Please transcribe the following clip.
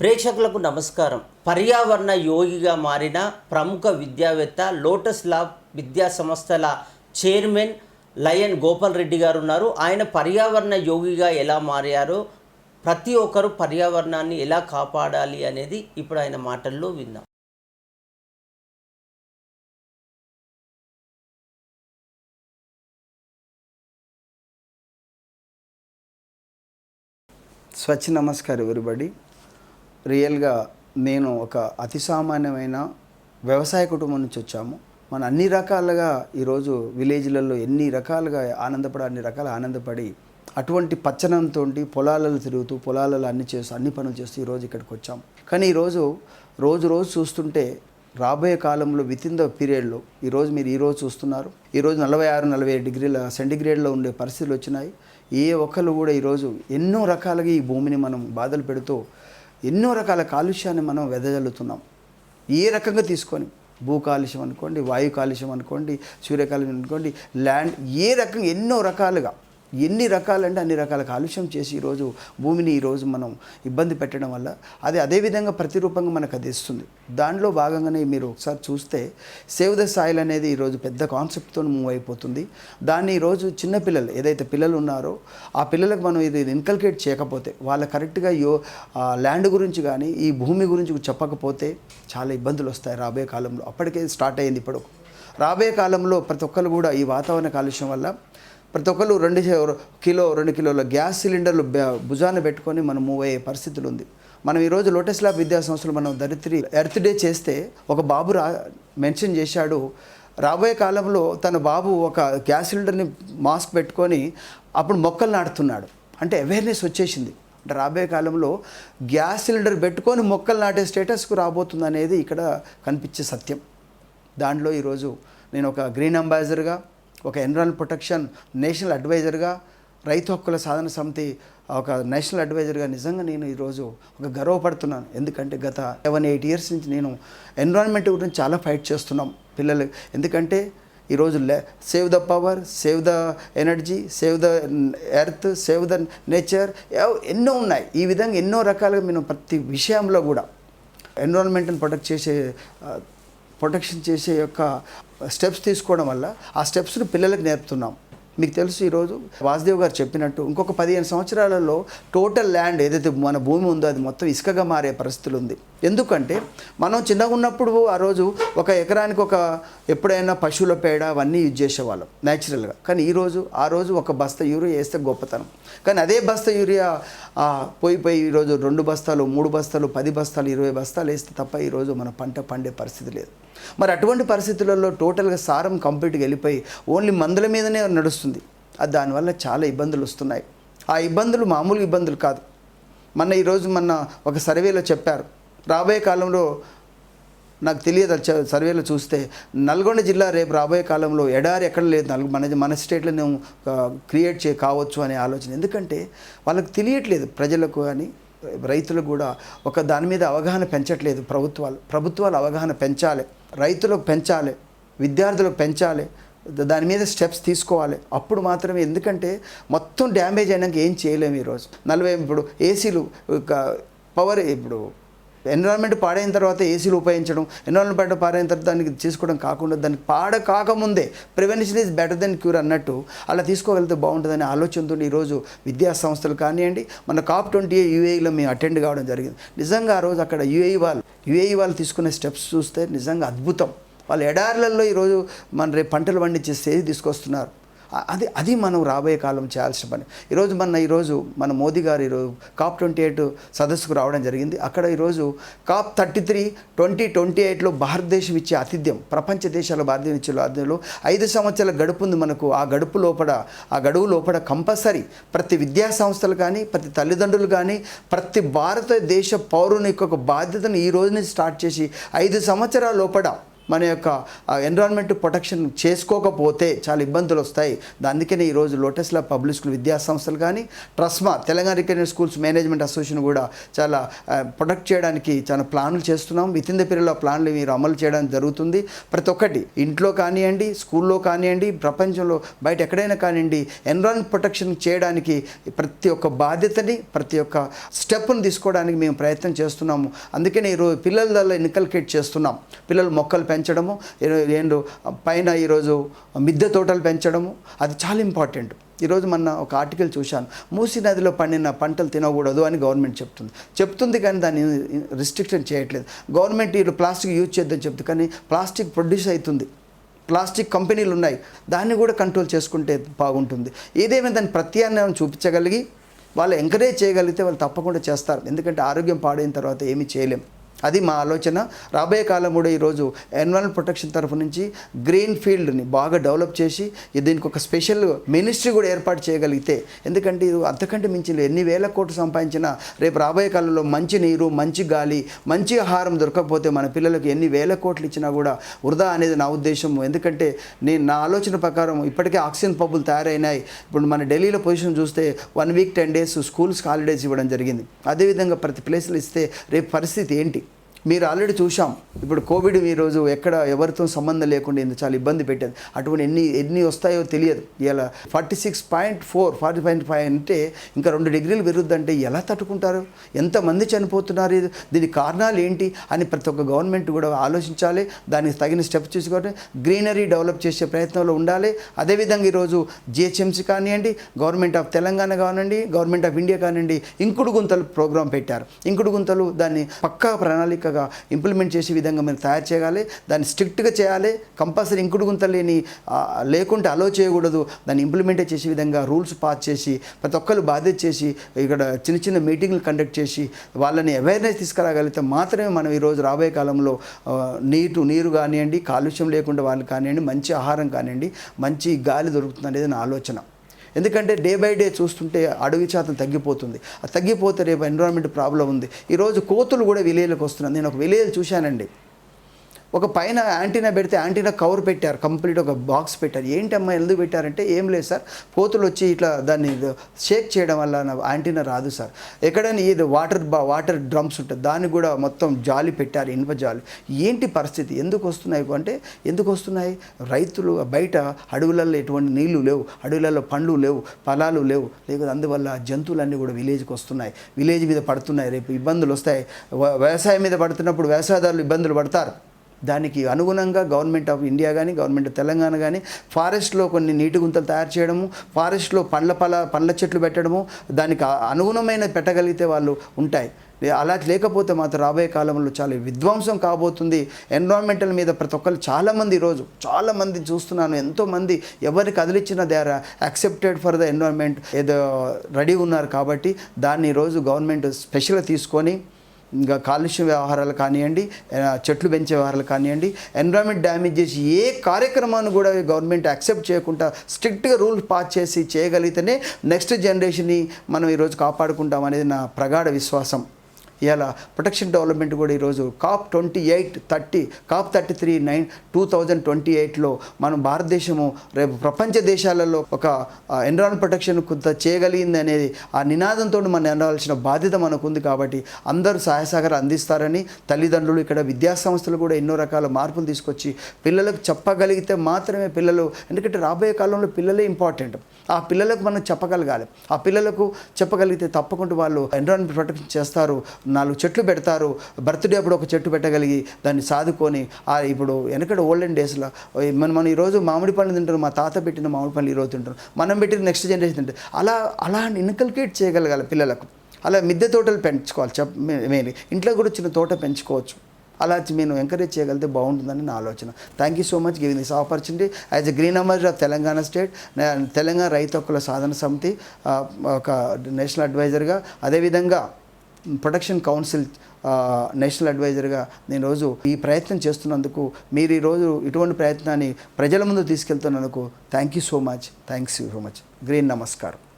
ప్రేక్షకులకు నమస్కారం. పర్యావరణ యోగిగా మారిన ప్రముఖ విద్యావేత్త లోటస్ ల్యాబ్ విద్యా సంస్థల చైర్మన్ లయన్ గోపాల్ రెడ్డి గారు ఉన్నారు. ఆయన పర్యావరణ యోగిగా ఎలా మారారో ప్రతి ఒక్కరు పర్యావరణాన్ని ఎలా కాపాడాలి అనేది ఇప్పుడు ఆయన మాటల్లో విందాం స్వచ్ఛ నమస్కారం ఎవరిబడి రియల్గా నేను ఒక అతి సామాన్యమైన వ్యవసాయ కుటుంబం నుంచి వచ్చాము. మన అన్ని రకాలుగా ఈరోజు విలేజ్లలో ఎన్ని రకాలుగా ఆనందపడి అన్ని రకాల ఆనందపడి అటువంటి పచ్చనంతో పొలాలలో తిరుగుతూ పొలాలలో అన్ని చేస్తూ అన్ని పనులు చేస్తూ ఈరోజు ఇక్కడికి వచ్చాం కానీ ఈరోజు రోజు రోజు చూస్తుంటే రాబోయే కాలంలో విత్ ఇన్ ద పీరియడ్లో ఈరోజు మీరు ఈరోజు చూస్తున్నారు. ఈరోజు నలభై ఆరు నలభై ఏడు డిగ్రీల సెంటిగ్రేడ్లో ఉండే పరిస్థితులు వచ్చినాయి. ఏ ఒక్కరు కూడా ఈరోజు ఎన్నో రకాలుగా ఈ భూమిని మనం బాధలు పెడుతూ ఎన్నో రకాల కాలుష్యాన్ని మనం వెదజల్లుతున్నాం. ఏ రకంగా తీసుకొని భూ కాలుష్యం అనుకోండి వాయు కాలుష్యం అనుకోండి సూర్యకాలుష్యం అనుకోండి ల్యాండ్ ఏ రకంగా ఎన్నో రకాలుగా ఎన్ని రకాలంటే అన్ని రకాల కాలుష్యం చేసి ఈరోజు భూమిని ఈరోజు మనం ఇబ్బంది పెట్టడం వల్ల? అది అదేవిధంగా ప్రతిరూపంగా మనకు అది ఇస్తుంది. దానిలో భాగంగానే మీరు ఒకసారి చూస్తే సేవ్ ద సాయిల్ అనేది ఈరోజు పెద్ద కాన్సెప్ట్తో మూవ్ అయిపోతుంది. దాన్ని ఈరోజు చిన్నపిల్లలు ఏదైతే పిల్లలు ఉన్నారో ఆ పిల్లలకు మనం ఇది ఇన్కల్కేట్ చేయకపోతే వాళ్ళ కరెక్ట్గా యో ల్యాండ్ గురించి కానీ ఈ భూమి గురించి చెప్పకపోతే చాలా ఇబ్బందులు వస్తాయి రాబోయే కాలంలో. అప్పటికే స్టార్ట్ అయింది ఇప్పుడు రాబోయే కాలంలో ప్రతి ఒక్కరు కూడా ఈ వాతావరణ కాలుష్యం వల్ల ప్రతి ఒక్కరు రెండు కిలో రెండు కిలోల గ్యాస్ సిలిండర్లు భుజాన పెట్టుకొని మనం మూవ్ అయ్యే పరిస్థితులు ఉంది. మనం ఈరోజు లోటస్ ల్యాబ్ విద్యా సంస్థలు మనం దరిత్రి ఎర్త్ డే చేస్తే ఒక బాబు రా మెన్షన్ చేశాడు రాబోయే కాలంలో తన బాబు ఒక గ్యాస్ సిలిండర్ని మాస్క్ పెట్టుకొని అప్పుడు మొక్కలు నాటుతున్నాడు. అంటే అవేర్నెస్ వచ్చేసింది. అంటే రాబోయే కాలంలో గ్యాస్ సిలిండర్ పెట్టుకొని మొక్కలు నాటే స్టేటస్కు రాబోతుంది అనేది ఇక్కడ కనిపించే సత్యం. దాంట్లో ఈరోజు నేను ఒక గ్రీన్ అంబాసిడర్గా ఒక ఎన్విరాన్ ప్రొటెక్షన్ నేషనల్ అడ్వైజర్గా రైతు హక్కుల సాధన సమితి ఒక నేషనల్ అడ్వైజర్గా నిజంగా నేను ఈరోజు ఒక గర్వపడుతున్నాను. ఎందుకంటే గత సెవెన్ ఎయిట్ ఇయర్స్ నుంచి నేను ఎన్విరాన్మెంట్ గురించి చాలా ఫైట్ చేస్తున్నాం పిల్లలు. ఎందుకంటే ఈరోజు లే save the power save the energy save the earth save the nature ఎన్నో ఉన్నాయి. ఈ విధంగా ఎన్నో రకాలుగా మేము ప్రతి విషయంలో కూడా ఎన్విరాన్మెంట్ని ప్రొటెక్ట్ చేసే ప్రొటెక్షన్ చేసే యొక్క స్టెప్స్ తీసుకోవడం వల్ల ఆ స్టెప్స్ని పిల్లలకు నేర్పుతున్నాం. మీకు తెలుసు ఈరోజు వాసుదేవ్ గారు చెప్పినట్టు ఇంకొక పదిహేను సంవత్సరాలలో టోటల్ ల్యాండ్ ఏదైతే మన భూమి ఉందో అది మొత్తం ఇసుకగా మారే పరిస్థితులు ఉంది. ఎందుకంటే మనం చిన్నగా ఉన్నప్పుడు ఆ రోజు ఒక ఎకరానికి ఒక ఎప్పుడైనా పశువుల పేడ అవన్నీ యూజ్ చేసేవాళ్ళం న్యాచురల్గా కానీ ఈరోజు ఆ రోజు ఒక బస్తా యూరియా వేస్తే గొప్పతనం. కానీ అదే బస్తా యూరియా పోయి పోయి ఈరోజు రెండు బస్తాలు మూడు బస్తాలు పది బస్తాలు ఇరవై బస్తాలు వేస్తే తప్ప ఈరోజు మన పంట పండే పరిస్థితి లేదు. మరి అటువంటి పరిస్థితులలో టోటల్గా సారం కంప్లీట్గా వెళ్ళిపోయి ఓన్లీ మందుల మీదనే నడుస్తుంది. అది దానివల్ల చాలా ఇబ్బందులు వస్తున్నాయి. ఆ ఇబ్బందులు మామూలు ఇబ్బందులు కాదు. మొన్న ఈరోజు మొన్న ఒక సర్వేలో చెప్పారు. రాబోయే కాలంలో నాకు తెలియదు సర్వేలో చూస్తే నల్గొండ జిల్లా రేపు రాబోయే కాలంలో ఎడారి ఎక్కడ లేదు నల్గొ మన మన స్టేట్లో నేను క్రియేట్ చే కావచ్చు అనే ఆలోచన. ఎందుకంటే వాళ్ళకి తెలియట్లేదు ప్రజలకు కానీ రైతులకు కూడా ఒక దాని మీద అవగాహన పెంచట్లేదు ప్రభుత్వాలు. ప్రభుత్వాలు అవగాహన పెంచాలి. రైతులకు పెంచాలి విద్యార్థులకు పెంచాలి దాని మీద స్టెప్స్ తీసుకోవాలి. అప్పుడు మాత్రమే ఎందుకంటే మొత్తం డ్యామేజ్ అయినాక ఏం చేయలేము ఈరోజు. నలభై ఇప్పుడు ఏసీలు పవర్ ఇప్పుడు ఎన్విరాన్మెంట్ పాడైన తర్వాత ఏసీలు ఉపయోగించడం ఎన్విరాన్మెంట్ పాడైన తర్వాత దానికి చేసుకోవడం కాకుండా దానికి పాడ కాకముందే prevention is better then cure అన్నట్టు అలా తీసుకోగలిగితే బాగుంటుందనే ఆలోచనతో ఈరోజు విద్యా సంస్థలు కానివ్వండి మన కాప్ ట్వంటీ యూఏఈలో మేము అటెండ్ కావడం జరిగింది. నిజంగా ఆ రోజు అక్కడ యూఏఈ వాళ్ళు యూఏఈ వాళ్ళు తీసుకునే స్టెప్స్ చూస్తే నిజంగా అద్భుతం. వాళ్ళు ఎడార్లలో ఈరోజు మన రేపు పంటలు పండించే స్టేజ్ తీసుకొస్తున్నారు. అది అది మనం రాబోయే కాలం చేయాల్సిన పని. ఈరోజు మన ఈరోజు మన మోదీ గారు ఈరోజు కాప్ ట్వంటీ ఎయిట్ సదస్సుకు రావడం జరిగింది. అక్కడ ఈరోజు COP thirty three twenty twenty ఎయిట్లో భారతదేశం ఇచ్చే ఆతిథ్యం ప్రపంచ దేశాల భారతదేశం ఇచ్చే ఆతిథ్యంలో ఐదు సంవత్సరాల గడుపు ఉంది మనకు. ఆ గడుపు లోపల ఆ గడువు లోపల కంపల్సరీ ప్రతి విద్యా సంస్థలు కానీ ప్రతి తల్లిదండ్రులు కానీ ప్రతి భారతదేశ పౌరుని యొక్క బాధ్యతను ఈ రోజు నుంచి స్టార్ట్ చేసి ఐదు సంవత్సరాల లోపల మన యొక్క ఎన్విరాన్మెంట్ ప్రొటెక్షన్ చేసుకోకపోతే చాలా ఇబ్బందులు వస్తాయి. అందుకనే ఈరోజు లోటస్ లా పబ్లిక్ స్కూల్ విద్యా సంస్థలు కానీ TRSMA Telangana recognise schools management association కూడా చాలా ప్రొటెక్ట్ చేయడానికి చాలా ప్లాన్లు చేస్తున్నాం. విత్ ఇన్ ద పీరియడ్ ప్లాన్లు మీరు అమలు చేయడం జరుగుతుంది. ప్రతి ఒక్కటి ఇంట్లో కానివ్వండి స్కూల్లో కానివ్వండి ప్రపంచంలో బయట ఎక్కడైనా కానివ్వండి ఎన్విరాన్మెంట్ ప్రొటెక్షన్ చేయడానికి ప్రతి ఒక్క బాధ్యతని ప్రతి ఒక్క స్టెప్ను తీసుకోవడానికి మేము ప్రయత్నం చేస్తున్నాము. అందుకనే ఈరోజు పిల్లల ఇన్కల్కేట్ చేస్తున్నాం. పిల్లలు మొక్కలు పెంచడము ఏ- ఏంటో పైన ఈరోజు మిద్దె తోటలు పెంచడము అది చాలా ఇంపార్టెంట్. ఈరోజు మొన్న ఒక ఆర్టికల్ చూశాను. మూసీ నదిలో పండిన పంటలు తినకూడదు అని గవర్నమెంట్ చెప్తుంది. చెప్తుంది కానీ దాన్ని రిస్ట్రిక్షన్ చేయట్లేదు. గవర్నమెంట్ ఇటు ప్లాస్టిక్ యూజ్ చేద్దని చెప్తుంది. కానీ ప్లాస్టిక్ ప్రొడ్యూస్ అవుతుంది. ప్లాస్టిక్ కంపెనీలు ఉన్నాయి. దాన్ని కూడా కంట్రోల్ చేసుకుంటే బాగుంటుంది. ఏదేమైనా దాన్ని ప్రత్యామ్నాయం చూపించగలిగి వాళ్ళు ఎంకరేజ్ చేయగలిగితే వాళ్ళు తప్పకుండా చేస్తారు. ఎందుకంటే ఆరోగ్యం పాడైన తర్వాత ఏమీ చేయలేం. అది మా ఆలోచన. రాబోయే కాలం కూడా ఈరోజు ఎన్విరాన్మెంట్ ప్రొటెక్షన్ తరఫు నుంచి గ్రీన్ ఫీల్డ్ని బాగా డెవలప్ చేసి దీనికి ఒక స్పెషల్ మినిస్ట్రీ కూడా ఏర్పాటు చేయగలిగితే ఎందుకంటే ఇది అంతకంటే మించి ఎన్ని వేల కోట్లు సంపాదించినా రేపు రాబోయే కాలంలో మంచి నీరు మంచి గాలి మంచి ఆహారం దొరకకపోతే మన పిల్లలకు ఎన్ని వేల కోట్లు ఇచ్చినా కూడా వృధా అనేది నా ఉద్దేశం ఎందుకంటే నేను నా ఆలోచన ప్రకారం ఇప్పటికే ఆక్సిజన్ పబ్బులు తయారైనాయి. ఇప్పుడు మన ఢిల్లీలో పొజిషన్ చూస్తే one week ten days schools holidays ఇవ్వడం జరిగింది. అదేవిధంగా ప్రతి ప్లేస్లో ఇస్తే రేపు పరిస్థితి ఏంటి? మీరు ఆల్రెడీ చూసాం ఇప్పుడు కోవిడ్ ఈరోజు ఎక్కడ ఎవరితో సంబంధం లేకుండా ఇంత చాలా ఇబ్బంది పెట్టేది. అటువంటి ఎన్ని ఎన్ని వస్తాయో తెలియదు. ఇలా forty six point four forty point five అంటే ఇంకా రెండు డిగ్రీలు పెరుగుద్దంటే ఎలా తట్టుకుంటారు? ఎంతమంది చనిపోతున్నారు? దీని దీనికి కారణాలు ఏంటి? అని ప్రతి ఒక్క గవర్నమెంట్ కూడా ఆలోచించాలి. దానికి తగిన స్టెప్స్ తీసుకోవాలి. గ్రీనరీ డెవలప్ చేసే ప్రయత్నంలో ఉండాలి. అదేవిధంగా ఈరోజు జిహెచ్ఎంసీ కానివ్వండి గవర్నమెంట్ ఆఫ్ తెలంగాణ కానివ్వండి గవర్నమెంట్ ఆఫ్ ఇండియా కానివ్వండి ఇంకుడు గుంతలు ప్రోగ్రాం పెట్టారు. ఇంకుడు గుంతలు దాన్ని పక్కా ప్రణాళిక చక్కగా ఇంప్లిమెంట్ చేసే విధంగా మీరు తయారు చేయాలి. దాన్ని స్ట్రిక్ట్గా చేయాలి. కంపల్సరీ ఇంకుడు గుంత లేని లేకుంటే అలో చేయకూడదు. దాన్ని ఇంప్లిమెంట్ చేసే విధంగా రూల్స్ పాస్ చేసి ప్రతి ఒక్కరు బాధ్యత చేసి ఇక్కడ చిన్న చిన్న మీటింగ్లు కండక్ట్ చేసి వాళ్ళని అవేర్నెస్ తీసుకురాగలిగితే మాత్రమే మనం ఈరోజు రాబోయే కాలంలో నీటు నీరు నీరు కానివ్వండి కాలుష్యం లేకుండా వాళ్ళు కానివ్వండి మంచి ఆహారం కానివ్వండి మంచి గాలి దొరుకుతుంది అనేది నా ఆలోచన. ఎందుకంటే డే బై డే చూస్తుంటే అడవి శాతం తగ్గిపోతుంది. తగ్గిపోతే రేపు ఎన్విరాన్మెంట్ ప్రాబ్లం ఉంది. ఈరోజు కోతులు కూడా విలేజ్లకు వస్తున్నాయి. నేను ఒక విలేజ్ చూశానండి. ఒక పైన యాంటీనా పెడితే యాంటీనా కవర్ పెట్టారు కంప్లీట్ ఒక బాక్స్ పెట్టారు. ఏంటమ్మా ఎందుకు పెట్టారంటే ఏం లేదు సార్. కోతులు వచ్చి ఇట్లా దాన్ని షేక్ చేయడం వల్ల యాంటీనా రాదు సార్. ఎక్కడైనా ఇది వాటర్ బా వాటర్ డ్రమ్స్ ఉంటుంది దాన్ని కూడా మొత్తం జాలి పెట్టారు ఇనుప జాలి. ఏంటి పరిస్థితి? ఎందుకు వస్తున్నాయి అంటే ఎందుకు వస్తున్నాయి? రైతులు బయట అడవులలో ఎటువంటి నీళ్ళు లేవు. అడవులలో పండ్లు లేవు ఫలాలు లేవు. లేకపోతే అందువల్ల జంతువులన్నీ కూడా విలేజ్కి వస్తున్నాయి. విలేజ్ మీద పడుతున్నాయి రేపు ఇబ్బందులు వస్తాయి. వ్యవసాయం మీద పడుతున్నప్పుడు వ్యవసాయదారులు ఇబ్బందులు పడతారు. దానికి అనుగుణంగా గవర్నమెంట్ ఆఫ్ ఇండియా కానీ గవర్నమెంట్ ఆఫ్ తెలంగాణ కానీ ఫారెస్ట్లో కొన్ని నీటి గుంతలు తయారు చేయడము ఫారెస్ట్లో పండ్ల పల పండ్ల చెట్లు పెట్టడము దానికి అనుగుణమైన పెట్టగలిగితే వాళ్ళు ఉంటాయి. అలా లేకపోతే మాత్రం రాబోయే కాలంలో చాలా విధ్వంసం కాబోతుంది. ఎన్విరాన్మెంటల్ మీద ప్రతి ఒక్కరు చాలామంది ఈరోజు చాలామంది చూస్తున్నాను ఎంతోమంది ఎవరికి కదిలిచ్చిన they are accepted for the environment ఏదో రెడీ ఉన్నారు కాబట్టి దాన్ని ఈరోజు గవర్నమెంట్ స్పెషల్గా తీసుకొని ఇంకా కాలుష్య వ్యవహారాలు కానివ్వండి చెట్లు పెంచే వ్యవహారాలు కానివ్వండి ఎన్విరాన్మెంట్ డ్యామేజ్ చేసి ఏ కార్యక్రమాన్ని కూడా గవర్నమెంట్ యాక్సెప్ట్ చేయకుండా స్ట్రిక్ట్గా రూల్స్ పాస్ చేసి చేయగలిగితేనే నెక్స్ట్ జనరేషన్ని మనం ఈరోజు కాపాడుకుంటాం అనేది నా ప్రగాఢ విశ్వాసం. ఇలా ప్రొటెక్షన్ డెవలప్మెంట్ కూడా ఈరోజు COP twenty eight thirty COP thirty three nine two thousand twenty ఎయిట్లో మనం భారతదేశము రేపు ప్రపంచ దేశాలలో ఒక ఎన్రాన్ ప్రొటెక్షన్ కొంత చేయగలిగింది అనేది ఆ నినాదంతో మనం ఎనవలసిన బాధ్యత మనకు ఉంది కాబట్టి అందరూ సహాయ సహకారం అందిస్తారని తల్లిదండ్రులు ఇక్కడ విద్యాసంస్థలు కూడా ఎన్నో రకాల మార్పులు తీసుకొచ్చి పిల్లలకు చెప్పగలిగితే మాత్రమే పిల్లలు ఎందుకంటే రాబోయే కాలంలో పిల్లలే ఇంపార్టెంట్. ఆ పిల్లలకు మనం చెప్పగలగాలి. ఆ పిల్లలకు చెప్పగలిగితే తప్పకుండా వాళ్ళు ఎన్రాన్ ప్రొటెక్షన్ చేస్తారు. నాలుగు చెట్లు పెడతారు. బర్త్డే అప్పుడు ఒక చెట్టు పెట్టగలిగి దాన్ని సాదుకొని ఇప్పుడు వెనకడ ఓల్డెన్ డేస్లో మనం మనం ఈరోజు మామిడి పండ్లు తింటారు. మా తాత పెట్టిన మామిడి పండ్లు ఈరోజు తింటారు. మనం పెట్టిన నెక్స్ట్ జనరేషన్ తింటారు. అలా అలా ఇన్కల్కేట్ చేయగలగాలి పిల్లలకు. అలా మిద్దె తోటలు పెంచుకోవాలి చెప్ మెయిన్. ఇంట్లో కూడా చిన్న తోట పెంచుకోవచ్చు. అలా మేము ఎంకరేజ్ చేయగలిగితే బాగుంటుందని నా ఆలోచన. Thank you so much giving this opportunity as a green ambassador of Telangana state Telangana రైతు హక్కుల సాధన సమితి ఒక నేషనల్ అడ్వైజర్గా అదేవిధంగా ప్రొటెక్షన్ కౌన్సిల్ నేషనల్ అడ్వైజర్గా నేను రోజు ఈ ప్రయత్నం చేస్తున్నందుకు మీరు ఈరోజు ఇటువంటి ప్రయత్నాన్ని ప్రజల ముందు తీసుకెళ్తున్నందుకు thank you so much thanks you so much green నమస్కారం